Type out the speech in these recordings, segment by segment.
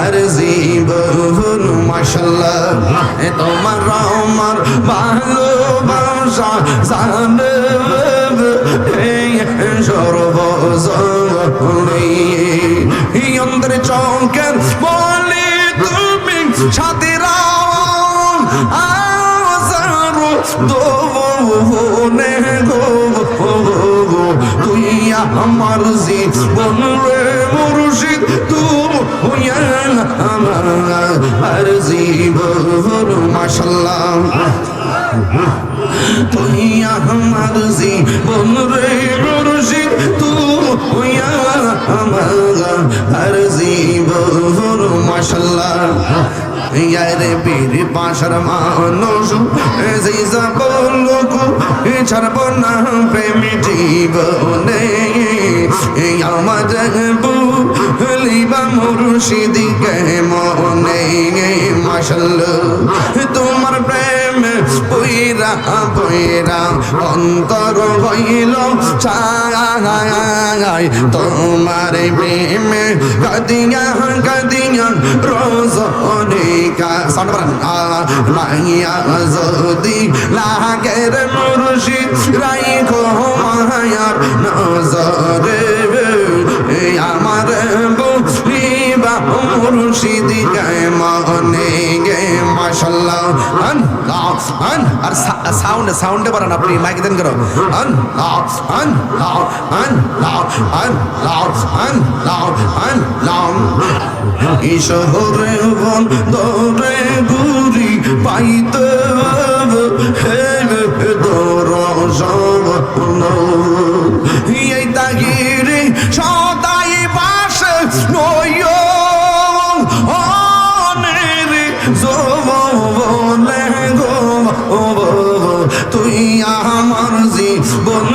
আর জীবন মাশাল্লাহ এ তোমার আমার ভালোবাসা জানে সর্বজনী অন্তর চৌকের বলি তুমি সাথে আমার জীবন রে মুর্শিদ তুই আমার আর জীবন মাশাল্লাহ। তুই আমার জীবন রে মুর্শিদ তুই আমার আর জীবন মাশাল্লাহ। ইয়ারে বীর পাশার মানুষ যাবল গো ছাড়ব না প্রেমী জীবনে। আমার বুলিবা মুর্শিদিকে মনে মাশাল্লাহ। তোমার প্রেম পইরা পইরা অন্তর হইল ছায় তোমার প্রেমে কাদিয়া কাদিয়া সাউন্ড বাড়ান। মাইয়া যদি লাগের মুর্শিদ রাইখো মায়ার নজরে। মুর্শিদি গায়ে মনে গে মাশাল্লাহ। আন আন, আর সাউন্ড, সাউন্ডে বাড়ান আপনি, মাইক দেন করো। আন আন আন আন আন আন আন ঈশ্বরে বন দরে পাইতে হে দর সব এই তাগিরে সদাই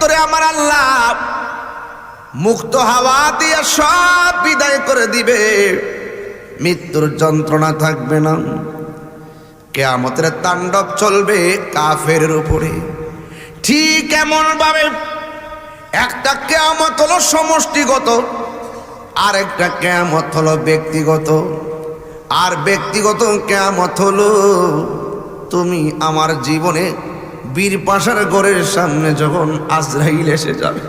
তোরে আমার আল্লাহ মুক্ত হাওয়া দিয়ে সব বিদায় করে দিবে। মৃত্যুর যন্ত্রণা থাকবে না। কেয়ামতের তাণ্ডব চলবে কাফের উপরে। ঠিক এমন ভাবে একটা কেয়ামত হলো সমষ্টিগত আর একটা কেয়ামত হলো ব্যক্তিগত। আর ব্যক্তিগত কেয়ামত হলো তুমি আমার জীবনে বীর পাশার ঘরের সামনে যখন আজরাইল এসে যাবে,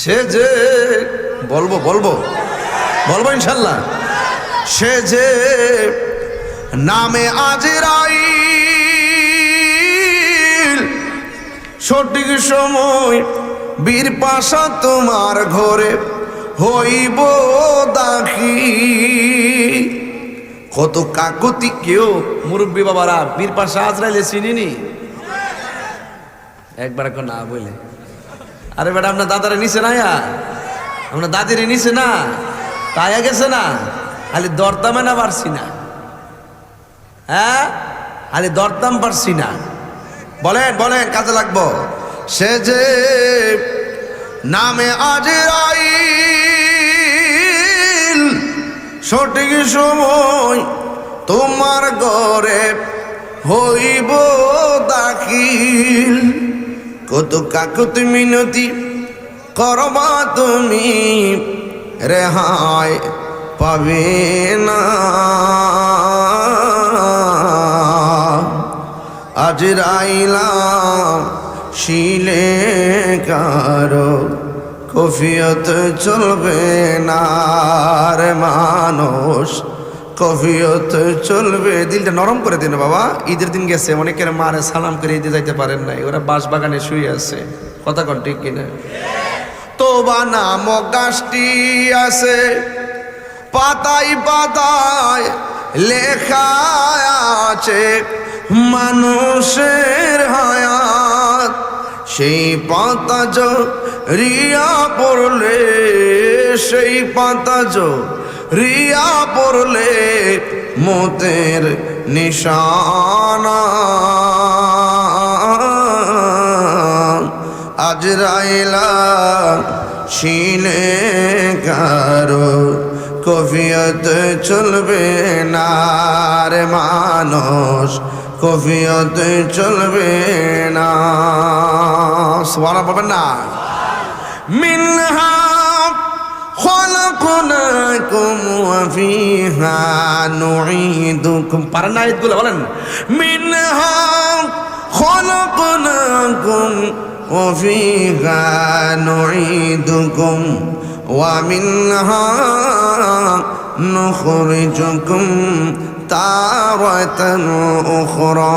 সে যে, বলব বলব বলব ইনশাল্লাহ, সে যে নামে আজরাইল, সঠিক সময় বীর পাশা তোমার ঘরে হইব দাখি। কত কাকতি কেউ মুরব্বী বাবারা, বীর পাশা আজরাইলে চিনিনি? একবার এখন না বলে আরে বেটা, আপনার দাদারে নিছে না ইয়া? আপনার দাদিরে নিছে না? তাইয়া গেছে না? খালি দরদামে না পারছি না। হ্যাঁ? খালি দরদাম পারছি না। বলেন বলেন, কাজে লাগবো। সে যে নামে আজরাইল, সঠিক সময় তোমার ঘরে হইব দাখিল। কত কাকুতি মিনতি করবা তুমি, রেহাই পাবে না। আজ রাইলাম শিলে কারও কফিয়ত চলবে না। রে মানুষ কফিয়ত চলবে। দিলটা নরম করে দিন বাবা। ঈদের দিন গেছে, অনেকের মারে সালাম করে ঈদে যাইতে পারেন নাই। ওরা বাঁশ বাগানে শুয়ে আছে। কথা কন ঠিক কিনা? তোবা নামক গাছটি আছে। পাতায় পাতায় লেখা আছে, মানুষের হায়াত। সেই পাতা রিয়া পড়লে, সেই পাতা রিয়া পড়লে মোতের নিশানা। আজরাইলা শিলে কারও কফিয়ত চলবে না রে মানুষ, কফিয়ত চলবে না। সবার পাবেন না। মিনহা খলকনাকুম ওয়া ফিহা নুঈদুকুম পারেন না আয়াতগুলো বলেন। মিনহা খলকনাকুম ওয়া ফিহা নুঈদুকুম ওয়া মিনহা নুখরিজুকুম তারাতান উখরা।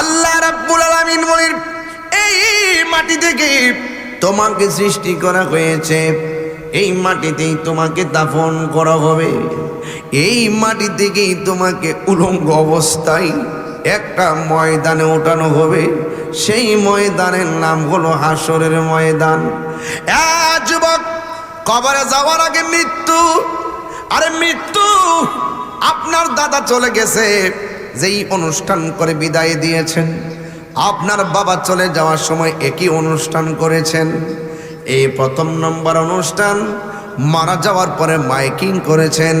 আল্লাহ রাব্বুল আলামিন বলেন, এই মাটি থেকে তোমাকে সৃষ্টি করা হয়েছে। এই মাটিতেই তোমাকে দাফন করা হবে। এই মাটি থেকেই তোমাকে উলঙ্গ অবস্থায় একটা ময়দানে ওঠানো হবে। সেই ময়দানের নাম হলো হাসরের ময়দান। যুবক কবরে যাওয়ার আগে মৃত্যু। আরে মৃত্যু, আপনার দাদা চলে গেছে। যেই অনুষ্ঠান করে বিদায় দিয়েছেন। আপনার বাবা চলে যাওয়ার সময় একই অনুষ্ঠান করেছেন। এই প্রথম নম্বর অনুষ্ঠান মারা যাওয়ার পরে মাইকিং করেছেন।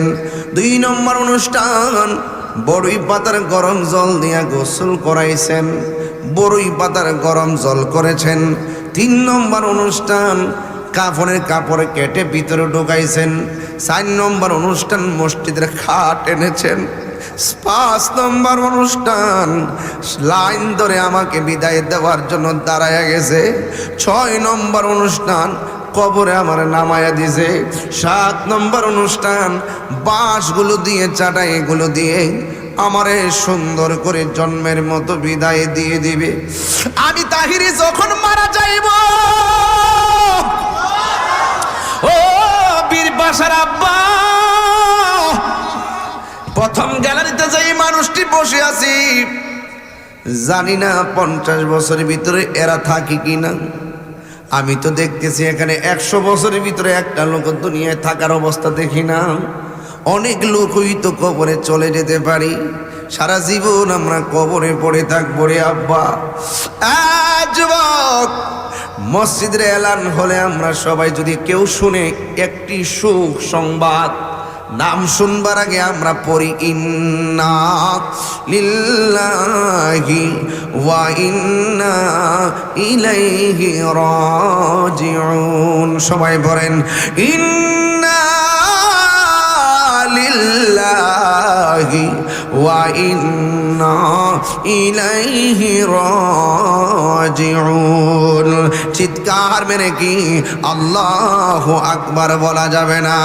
দুই নম্বর অনুষ্ঠান বড়ই পাতার গরম জল দিয়া গোসল করাইছেন। বড়ই পাতার গরম জল করেছেন। তিন নম্বর অনুষ্ঠান কাফনের কাপড় কেটে ভিতরে ঢুকাইছেন। চার নম্বর অনুষ্ঠান মসজিদের খাট এনেছেন। পাঁচ নম্বর অনুষ্ঠান লাইন ধরে আমাকে বিদায় দেওয়ার জন্য দাঁড়ায় গেছে। ছয় নম্বর অনুষ্ঠান কবরে আমার নামায়া দিছে। সাত নম্বর অনুষ্ঠান বাঁশগুলো দিয়ে চাটাই এগুলো দিয়ে আমারে সুন্দর করে জন্মের মতো বিদায় দিয়ে দিবে। আমি তাহিরি যখন মারা যাইব বীর বাসার আব্বা। প্রথম গ্যালারিতে যাই মানুষটি বসে আছি, জানি না পঞ্চাশ বছরের ভিতরে এরা থাকি কি না আমি তো দেখতেছি এখানে একশো বছরের ভিতরে একটা লোক দুনিয়ায় থাকার অবস্থা দেখি না। অনেক লোকই তো কবরে চলে যেতে পারি। সারা জীবন আমরা কবরে পড়ে থাকব রে আব্বা। যুবক! মসজিদের এলান হলে আমরা সবাই যদি কেউ শুনে একটি সুখ সংবাদ, নাম শুনবার আগে আমরা পড়ি, ইন্না লিল্লাহি ওয়া ইন্না ইলাইহি রাজিউন। সবাই বলেন, ইন্না লিল্লাহি ওয়া إليه راجعون। চিৎকার মেরে কি? আল্লাহ আকবার বলা যাবে না।